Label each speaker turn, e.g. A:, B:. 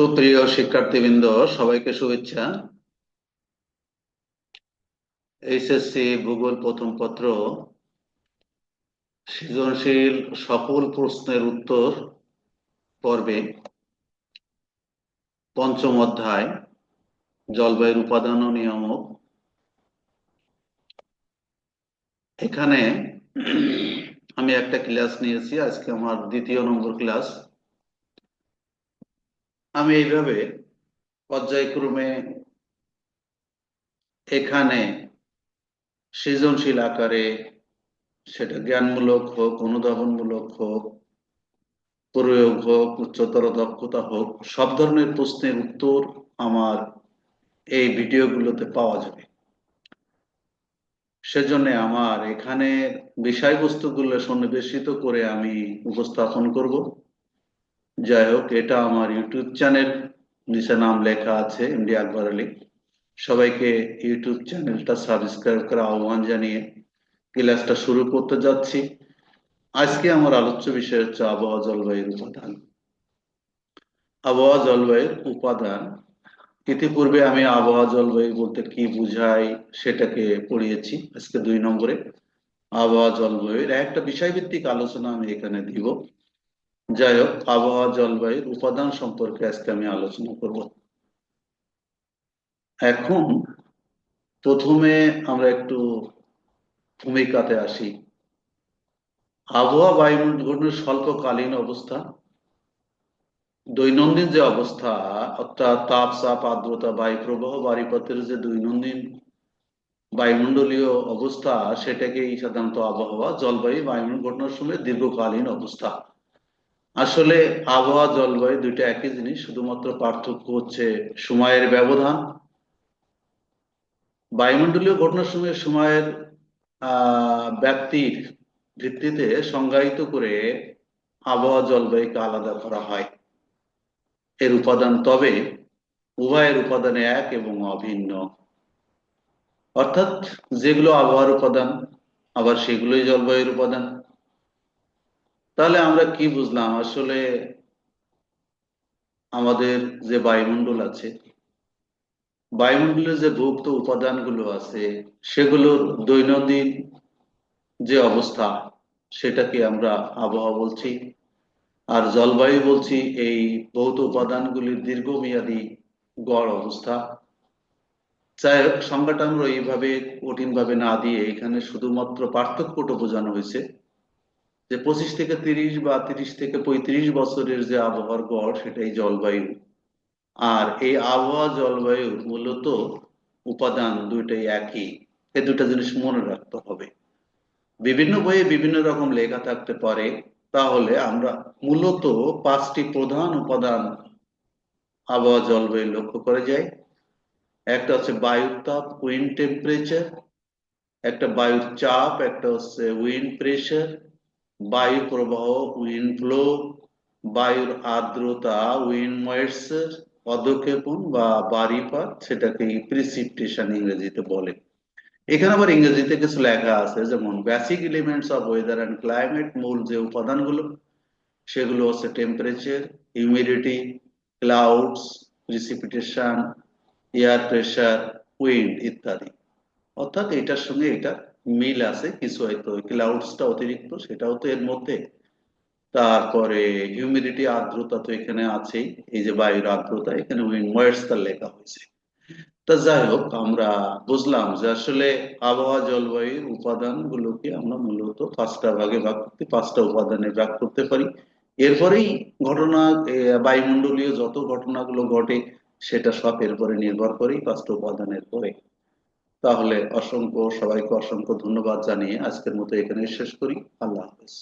A: সুপ্রিয় শিক্ষার্থীবৃন্দ, সবাইকে শুভেচ্ছা। এইচএসসি ভূগোল প্রথম পত্র, সৃজনশীল সকল প্রশ্নের উত্তর পর্বে, পঞ্চম অধ্যায়, জলবায়ুর উপাদান নিয়ামক। এখানে আমি একটা ক্লাস নিয়েছি, আজকে আমার দ্বিতীয় নম্বর ক্লাস। আমি এইভাবে পর্যায়ক্রমে এখানে সৃজনশীল আকারে সেটা জ্ঞানমূলক হোক, অনুধাবনমূলক হোক, প্রয়োগ হোক, উচ্চতর দক্ষতা হোক, সব ধরনের প্রশ্নের উত্তর আমার এই ভিডিওগুলোতে পাওয়া যাবে। সেজন্য আমার এখানে বিষয়বস্তুগুলো সন্নিবেশিত করে আমি উপস্থাপন করব। যাই হোক, এটা আমার ইউটিউব চ্যানেল নিচে নাম লেখা আছে এমডি আকবর আলী সবাইকে ইউটিউব চ্যানেলটা সাবস্ক্রাইব করে আহ্বান জানিয়ে ক্লাসটা শুরু করতে যাচ্ছি। আজকে আমার আলোচ্য বিষয় হচ্ছে আবহাওয়া জলবায়ুর উপাদান। আবহাওয়া জলবায়ুর উপাদান। ইতিপূর্বে আমি আবহাওয়া জলবায়ু বলতে কি বুঝাই সেটাকে পড়িয়েছি আজকে দুই নম্বরে। আবহাওয়া জলবায়ুর একটা বিষয়ভিত্তিক আলোচনা আমি এখানে দিব। যাই হোক আবহাওয়া, জলবায়ুর উপাদান সম্পর্কে আজকে আমি আলোচনা করব। এখন প্রথমে আমরা একটু ভূমিকাতে আসি। আবহাওয়া বায়ুমণ্ডলের স্বল্পকালীন অবস্থা, দৈনন্দিন যে অবস্থা, অর্থাৎ তাপ, চাপ, আর্দ্রতা বায়ু প্রবাহ বাড়িপথের যে দৈনন্দিন বায়ুমণ্ডলীয় অবস্থা, সেটাকেই সাধারণত আবহাওয়া, জলবায়ু বায়ুমণ্ডল ঘটনার সময় দীর্ঘকালীন অবস্থা। আসলে আবহাওয়া, জলবায়ু দুইটা একই জিনিস, শুধুমাত্র পার্থক্য হচ্ছে সময়ের ব্যবধান। বায়ুমণ্ডলীয় ঘটনার সময় সময়ের ব্যক্তির ভিত্তিতে সংজ্ঞায়িত করে আবহাওয়া, জলবায়ুকে আলাদা করা হয়। এর উপাদান তবে উভয়ের উপাদানে এক এবং অভিন্ন। অর্থাৎ যেগুলো আবহাওয়ার উপাদান, আবার সেগুলোই জলবায়ুর উপাদান। তাহলে আমরা কি বুঝলাম? আসলে আমাদের যে বায়ুমণ্ডল আছে বায়ুমণ্ডলের যে ভুক্ত উপাদানগুলো আছে, সেগুলোর দৈনন্দিন যে অবস্থা, সেটাকে আমরা আবহাওয়া বলছি, আর জলবায়ু বলছি, এই ভৌত উপাদানগুলির দীর্ঘমেয়াদী গড় অবস্থা। যাই হোক, সংজ্ঞাটা আমরা এইভাবে কঠিন ভাবে না দিয়ে এখানে শুধুমাত্র পার্থক্যটা বোঝানো হয়েছে। যে পঁচিশ থেকে তিরিশ বা তিরিশ থেকে পঁয়ত্রিশ বছরের যে আবহাওয়ার গড়, সেটাই জলবায়ু। আর এই আবহাওয়া জলবায়ু মূলত উপাদান দুইটাই একই। এই দুটা জিনিস মনে রাখতে হবে। বিভিন্ন বইয়ে বিভিন্ন রকম লেখা থাকতে পারে। তাহলে আমরা মূলত পাঁচটি প্রধান উপাদান আবহাওয়া জলবায়ু লক্ষ্য করে যাই। একটা হচ্ছে বায়ুর তাপ উইন্ড টেম্পারেচার একটা বায়ুর চাপ, একটা হচ্ছে উইন্ড প্রেশার বায়ু প্রবাহ উইন্ড ফ্লো বায়ুর আর্দ্রতা উইন্ড ময়েশ্চার অধক্ষেপণ বা বাড়িপাত সেটাকে প্রিসিপটেশন ইংরেজিতে বলে। এখানে আবার ইংরেজিতে কিছু লেখা আছে, যেমন basic elements of weather and climate মূল যে উপাদানগুলো, সেগুলো হচ্ছে temperature humidity clouds precipitation air pressure wind ইত্যাদি। অর্থাৎ এটার সঙ্গে এটা মিল আছে, কিছু হয়তো ক্লাউডসটা অতিরিক্ত, সেটাও তো এর মধ্যে। তারপরে হিউমিডিটি আর্দ্রতা তো এখানে আছেই, এই যে বায়ুর আর্দ্রতা, এখানে উইন্ড লেখা হয়েছে। তা যাই হোক, আমরা বুঝলাম যে আসলে আবহাওয়া, জলবায়ুর উপাদান গুলোকে আমরা মূলত পাঁচটা ভাগে ভাগ করতে, পাঁচটা উপাদানে ভাগ করতে পারি। এরপরেই ঘটনা বায়ুমণ্ডলীয় যত ঘটনাগুলো ঘটে, সেটা সব এরপরে নির্ভর করেই পাঁচটা উপাদানের পরে তাহলে অসংখ্য সবাইকে অসংখ্য ধন্যবাদ জানিয়ে আজকের মতো এখানে শেষ করি। আল্লাহ হাফেজ।